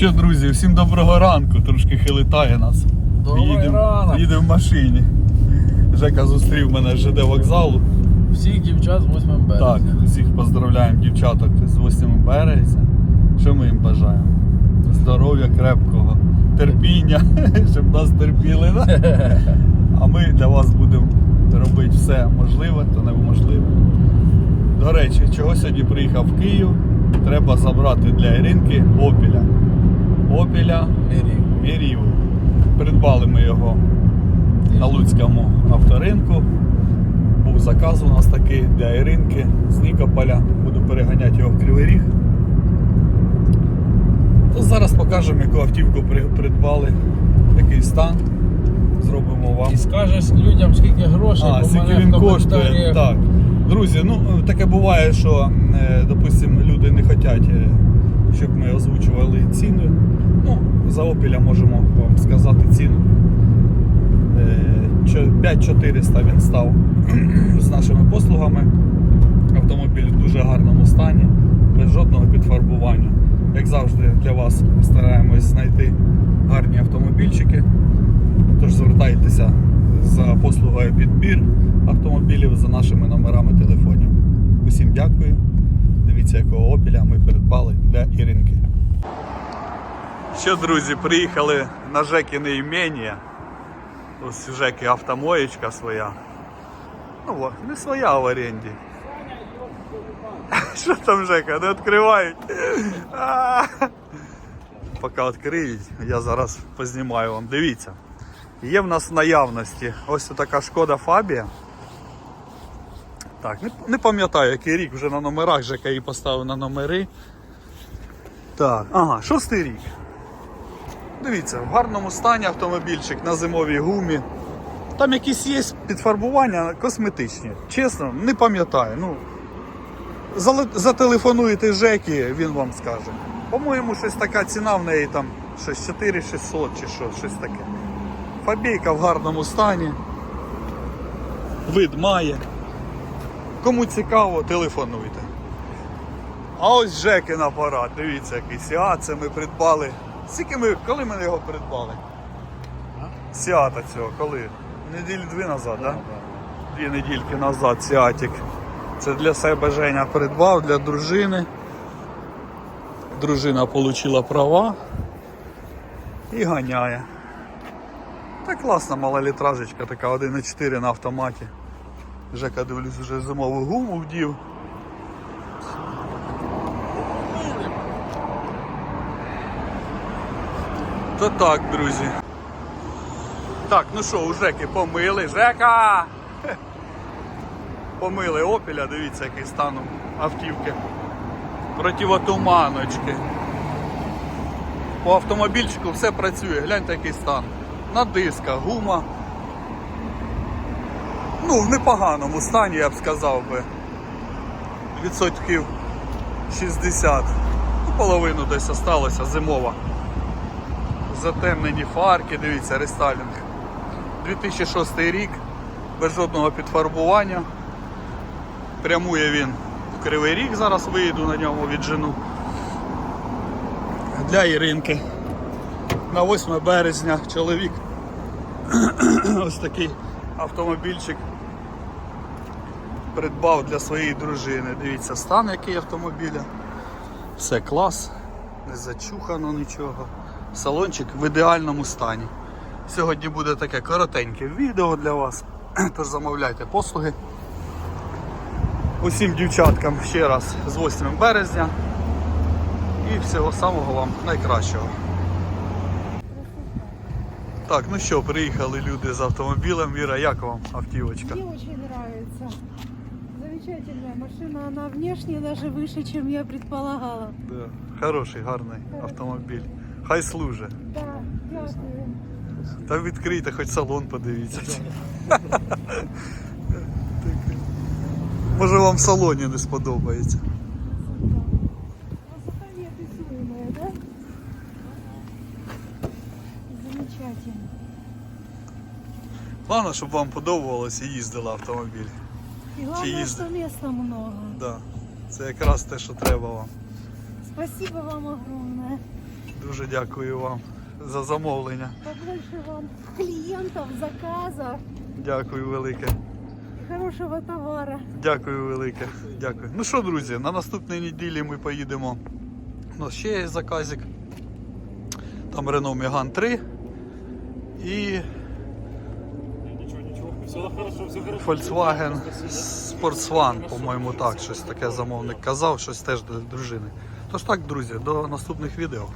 Що, друзі, всім доброго ранку, трошки хилитає нас. Їдемо їдем в машині. Жека зустрів мене з ЖД вокзалу. Всіх дівчат з 8 березня. Так, всіх поздравляємо дівчаток з 8 березня. Що ми їм бажаємо? Здоров'я крепкого, терпіння, щоб нас терпіли. Да? А ми для вас будемо робити все можливе та неможливе. До речі, чого сьогодні приїхав в Київ, треба забрати для Іринки опіля. Опіля Мірів. Придбали ми його на Луцькому авторинку. Був заказ у нас такий для Іринки з Нікополя. Буду переганяти його в Кривий Ріг. То зараз покажемо, яку автівку придбали, який стан. Зробимо вам. І скажеш людям, скільки грошей, А, бо скільки він коштує. Так. Друзі, ну таке буває, що, е, допустим, люди не хочуть, е, щоб ми озвучували ціни. Ну, за опіля можемо вам сказати ціну. Е, 5400 він став з нашими послугами. Автомобіль в дуже гарному стані, без жодного підфарбування. Як завжди, для вас стараємось знайти гарні автомобільчики. Тож звертайтеся за послугою підбір автомобілів за нашими номерами телефонів. Усім дякую. Дивіться, якого опіля ми для Іринки. Що, друзі, приїхали на Жекіне імення. Ось у Жеки автомоєчка своя. Ну, о, не своя в оренді. Що там, Жека, не відкривають? Поки відкриють, я зараз познімаю вам. Дивіться. Є в нас в наявності ось така шкода Фабія. Так, не, пам'ятаю, який рік вже на номерах, Жека її поставив на номери. Так, ага, шостий рік. Дивіться, в гарному стані автомобільчик на зимовій гумі. Там якісь є підфарбування косметичні. Чесно, не пам'ятаю. Ну, зателефонуєте Жекі, він вам скаже. По-моєму, щось така ціна в неї там щось 4600 чи що, щось таке. Фабійка в гарному стані. Вид має. Кому цікаво, телефонуйте. А ось Жекин апарат, дивіться, який Сіат, це ми придбали. Скільки ми, коли ми його придбали? Сіата цього, коли? Неділі дві назад, так? Да? Дві недільки назад Сіатік. Це для себе Женя придбав, для дружини. Дружина отримала права і ганяє. Та класна малолітражечка, така 1,4 на автоматі. Жека дивлюсь, вже зимову гуму вдів. То так, друзі. Так, ну що, у Жеки помили. Жека! Помили опіля, дивіться, який стан автівки. Противотуманочки. По автомобільчику все працює, гляньте який стан. На дисках, гума. Ну, в непоганому стані, я б сказав би. Відсотків 60. Ну, половину десь осталося зимова. Затемнені фарки, дивіться, рестайлінг. 2006 рік, без жодного підфарбування. Прямує він в Кривий Ріг, зараз виїду на ньому віджену. Для Іринки. На 8 березня чоловік. Ось такий автомобільчик придбав для своєї дружини. Дивіться, стан який автомобіля. Все клас, не зачухано нічого. Салончик в ідеальному стані. Сьогодні буде таке коротеньке відео для вас. Тож замовляйте послуги. Усім дівчаткам ще раз з 8 березня. І всього самого вам найкращого. Так, ну що, приїхали люди з автомобілем. Віра, як вам автівочка? Мне очень нравится. Замечательная машина. Она внешне даже выше, чем я предполагала. Да. Хороший, гарний автомобіль. Хай служить. Да, дякую. Та відкрийте, хоч салон подивіться. Може вам в салоні не сподобається. Красота неописуемая, да? Замечательно. Головне, щоб вам подобалося і їздила автомобіль. И главное, ездит? что места много. Да. Це якраз те, що треба вам. Спасибо вам огромное. Дуже дякую вам за замовлення. Побольше вам клиентов, заказов Дякую велике. и хорошего товара. Дякую велике. Дякую. Ну що, друзі, на наступній неділі ми поїдемо. У нас ще є заказик. Там Renault Megane 3 і Volkswagen Sportsvan, по-моєму, так, щось таке замовник казав, щось теж для дружини. Тож так, друзі, до наступних відео.